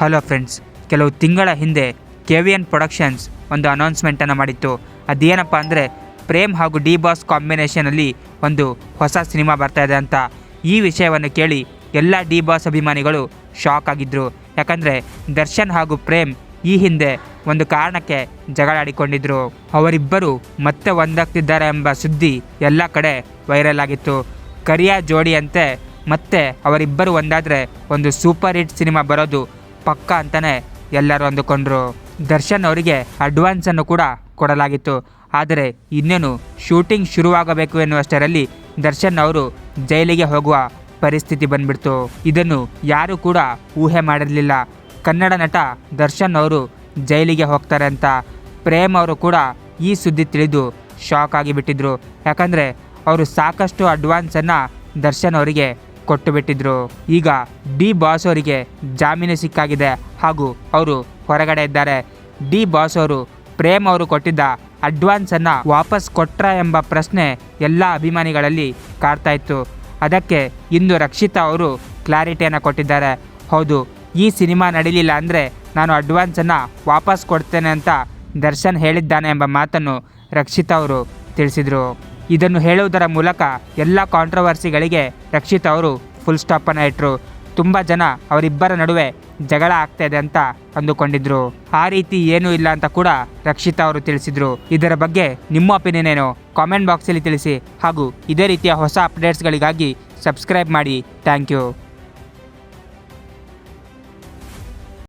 Hello friends, ಕೆಲವು ತಿಂಗಳ ಹಿಂದೆ ಕೆ ವಿ ಎನ್ ಪ್ರೊಡಕ್ಷನ್ಸ್ ಒಂದು ಅನೌನ್ಸ್ಮೆಂಟನ್ನು ಮಾಡಿತ್ತು. ಅದೇನಪ್ಪ ಅಂದರೆ ಪ್ರೇಮ್ ಹಾಗೂ ಡಿ ಬಾಸ್ ಕಾಂಬಿನೇಷನಲ್ಲಿ ಒಂದು ಹೊಸ ಸಿನಿಮಾ ಬರ್ತಾ ಇದೆ ಅಂತ. ಈ ವಿಷಯವನ್ನು ಕೇಳಿ ಎಲ್ಲ ಡಿ ಬಾಸ್ ಅಭಿಮಾನಿಗಳು ಶಾಕ್ ಆಗಿದ್ದರು ಯಾಕಂದರೆ ದರ್ಶನ್ ಹಾಗೂ ಪ್ರೇಮ್ ಈ ಹಿಂದೆ ಒಂದು ಕಾರಣಕ್ಕೆ ಜಗಳಾಡಿಕೊಂಡಿದ್ದರು ಅವರಿಬ್ಬರು ಮತ್ತೆ ಒಂದಾಗ್ತಿದ್ದಾರೆ ಎಂಬ ಸುದ್ದಿ ಎಲ್ಲ ಕಡೆ ವೈರಲ್ ಆಗಿತ್ತು. ಕರಿಯ ಜೋಡಿಯಂತೆ ಮತ್ತೆ ಅವರಿಬ್ಬರು ಒಂದಾದರೆ ಒಂದು ಸೂಪರ್ ಹಿಟ್ ಸಿನಿಮಾ ಬರೋದು ಪಕ್ಕ ಅಂತಾನೆ ಎಲ್ಲರೂ ಅಂದುಕೊಂಡ್ರು. ದರ್ಶನ್ ಅವರಿಗೆ ಅಡ್ವಾನ್ಸನ್ನು ಕೂಡ ಕೊಡಲಾಗಿತ್ತು. ಆದರೆ ಇನ್ನೇನು ಶೂಟಿಂಗ್ ಶುರುವಾಗಬೇಕು ಎನ್ನುವಷ್ಟರಲ್ಲಿ ದರ್ಶನ್ ಅವರು ಜೈಲಿಗೆ ಹೋಗುವ ಪರಿಸ್ಥಿತಿ ಬಂದ್ಬಿಡ್ತು. ಇದನ್ನು ಯಾರೂ ಕೂಡ ಊಹೆ ಮಾಡಿರಲಿಲ್ಲ. ಕನ್ನಡ ನಟ ದರ್ಶನ್ ಅವರು ಜೈಲಿಗೆ ಹೋಗ್ತಾರೆ ಅಂತ ಪ್ರೇಮ್ ಅವರು ಕೂಡ ಈ ಸುದ್ದಿ ತಿಳಿದು ಶಾಕ್ ಆಗಿಬಿಟ್ಟಿದ್ರು. ಯಾಕಂದರೆ ಅವರು ಸಾಕಷ್ಟು ಅಡ್ವಾನ್ಸನ್ನು ದರ್ಶನ್ ಅವರಿಗೆ ಕೊಟ್ಟು ಬಿಟ್ಟಿದ್ರು. ಈಗ ಡಿ ಬಾಸ್ ಅವರಿಗೆ ಜಾಮೀನು ಸಿಕ್ಕಾಗಿದೆ ಹಾಗೂ ಅವರು ಹೊರಗಡೆ ಇದ್ದಾರೆ. ಡಿ ಬಾಸ್ ಅವರು ಪ್ರೇಮ್ ಅವರು ಕೊಟ್ಟಿದ್ದ ಅಡ್ವಾನ್ಸನ್ನು ವಾಪಸ್ ಕೊಟ್ರ ಎಂಬ ಪ್ರಶ್ನೆ ಎಲ್ಲ ಅಭಿಮಾನಿಗಳಲ್ಲಿ ಕಾಡ್ತಾ ಇತ್ತು. ಅದಕ್ಕೆ ಇಂದು ರಕ್ಷಿತಾ ಅವರು ಕ್ಲಾರಿಟಿಯನ್ನು ಕೊಟ್ಟಿದ್ದಾರೆ. ಹೌದು, ಈ ಸಿನಿಮಾ ನಡೀಲಿಲ್ಲ ಅಂದರೆ ನಾನು ಅಡ್ವಾನ್ಸನ್ನು ವಾಪಸ್ ಕೊಡ್ತೇನೆ ಅಂತ ದರ್ಶನ್ ಹೇಳಿದ್ದಾನೆ ಎಂಬ ಮಾತನ್ನು ರಕ್ಷಿತಾ ಅವರು ತಿಳಿಸಿದರು. ಇದನ್ನು ಹೇಳುವುದರ ಮೂಲಕ ಎಲ್ಲ ಕಾಂಟ್ರವರ್ಸಿಗಳಿಗೆ ರಕ್ಷಿತ್ ಅವರು ಫುಲ್ ಸ್ಟಾಪನ್ನು ಇಟ್ಟರು ತುಂಬ ಜನ ಅವರಿಬ್ಬರ ನಡುವೆ ಜಗಳ ಆಗ್ತಾ ಅಂತ ಅಂದುಕೊಂಡಿದ್ರು. ಆ ರೀತಿ ಏನೂ ಇಲ್ಲ ಅಂತ ಕೂಡ ರಕ್ಷಿತಾ ಅವರು ತಿಳಿಸಿದ್ರು. ಇದರ ಬಗ್ಗೆ ನಿಮ್ಮ ಒಪಿನಿಯನ್ ಏನು? ಕಾಮೆಂಟ್ ಬಾಕ್ಸಲ್ಲಿ ತಿಳಿಸಿ. ಹಾಗೂ ಇದೇ ರೀತಿಯ ಹೊಸ ಅಪ್ಡೇಟ್ಸ್ಗಳಿಗಾಗಿ ಸಬ್ಸ್ಕ್ರೈಬ್ ಮಾಡಿ. Thank you